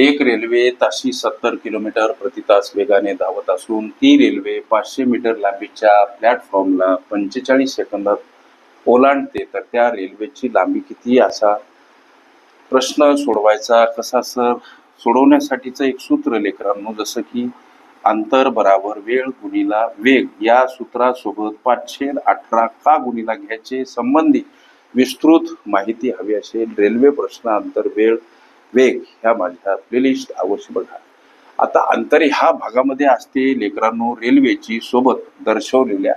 एक रेल्वे ताशी सत्तर किलोमीटर प्रति तास वेगाने धावत असून ती रेल्वे पाचशे मीटर लांबीच्या प्लॅटफॉर्मला पंचेचाळीस सेकंदात ओलांडते. तर त्या रेल्वेची लांबी किती असा प्रश्न सोडवायचा. कसा सर? सोडवण्यासाठीचं एक सूत्र लेकरांनो जसं की अंतर बराबर वेळ गुणीला वेग या सूत्रासोबत पाचशे अठरा का गुणीला घ्यायचे संबंधी विस्तृत माहिती हवी असेल. रेल्वे प्रश्न अंतर वेळ वेग ह्या माझ्या प्लेलिस्ट अवश्य बघा आता अंतर ह्या भागामध्ये असते लेकरांनो रेल्वेची सोबत दर्शवलेल्या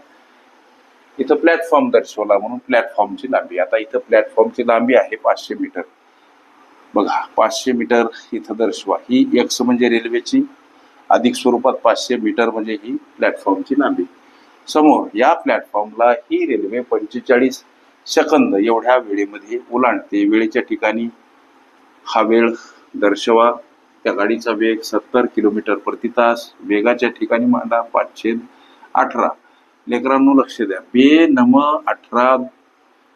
इथं प्लॅटफॉर्म दर्शवला म्हणून प्लॅटफॉर्मची लांबी. आता इथं प्लॅटफॉर्मची लांबी आहे पाचशे मीटर बघा पाचशे मीटर इथं दर्शवा. ही एक्स म्हणजे रेल्वेची अधिक स्वरूपात पाचशे मीटर म्हणजे ही प्लॅटफॉर्मची लांबी. समोर या प्लॅटफॉर्मला ही रेल्वे पंचेचाळीस सेकंद एवढ्या वेळेमध्ये ओलांडते. वेळेच्या ठिकाणी हा वेळ दर्शवा. त्या गाडीचा वेग सत्तर किलोमीटर प्रति तास. वेगाच्या ठिकाणी मांडा पाचशे अठरा. लेकरांनो लक्ष द्या. बे नम अठरा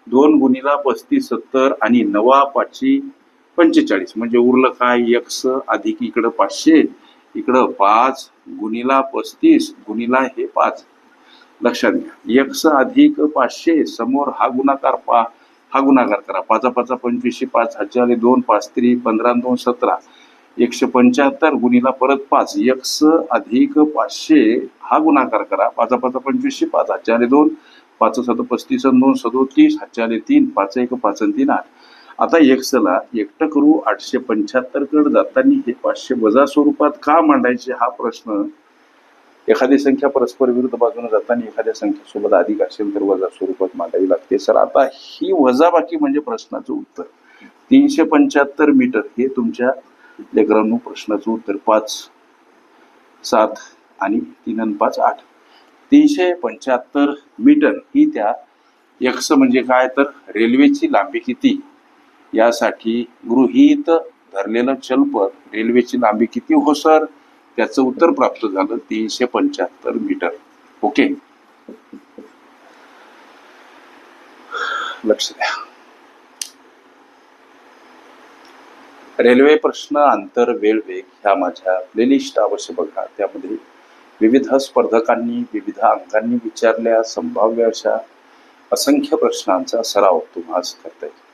दोन गुणीला पस्तीस सत्तर आणि नवा पाचशे पंचेचाळीस. म्हणजे उरलं काय? एक्स अधिक इकडं पाचशे इकडं पाच गुणीला पस्तीस गुणीला हे पाच. लक्षात घ्या. एक्स अधिक पाचशे समोर हा गुणाकार पा हा गुणाकार करा. पाचा पाचा पंचवीसशे पाच हजार दोन पाच त्री पंधरा दोन सतरा. एकशे पंच्याहत्तर गुणिला परत पाच. एक्स अधिक पाचशे हा गुणाकार करा. पाचा पाचा पंचवीसशे पाच हजार दोन पाच सात पस्तीस आणि दोन सदोतीस हजार तीन पाच एक पाच तीन आठ. आता एक्सला एकटं करू आठशे पंच्याहत्तरकडे जाताना हे पाचशे वजा स्वरूपात का मांडायचे हा प्रश्न एखादी संख्या परस्पर विरुद्ध बाजूने जाताना एखाद्या संख्येसोबत अधिक असेल तर वजा स्वरूपात मांडावी लागते. सर आता ही वजाबाकी म्हणजे प्रश्नाचं उत्तर. तीनशे पंच्याहत्तर मीटर हे तुमच्या लेकरांनो प्रश्नाचं उत्तर. पाच सात आणि तीन आणि पाच आठ. तीनशे पंच्याहत्तर मीटर ही त्या एक्स म्हणजे काय? तर रेल्वेची लांबी किती? यासाठी गृहीत धरलेलं चलपर रेल्वेची लांबी किती हो सर? त्याचं उत्तर प्राप्त झालं तीनशे पंच्याहत्तर मीटर. ओके? लक्ष द्या. रेल्वे प्रश्न अंतर वेळ वेग ह्या माझ्या प्लेलिस्ट अवश्य बघा. त्यामध्ये विविध स्पर्धकांनी विविध अंकांनी विचारल्या संभाव्य अशा असंख्य प्रश्नांचा सराव तुम्हाला करता येईल.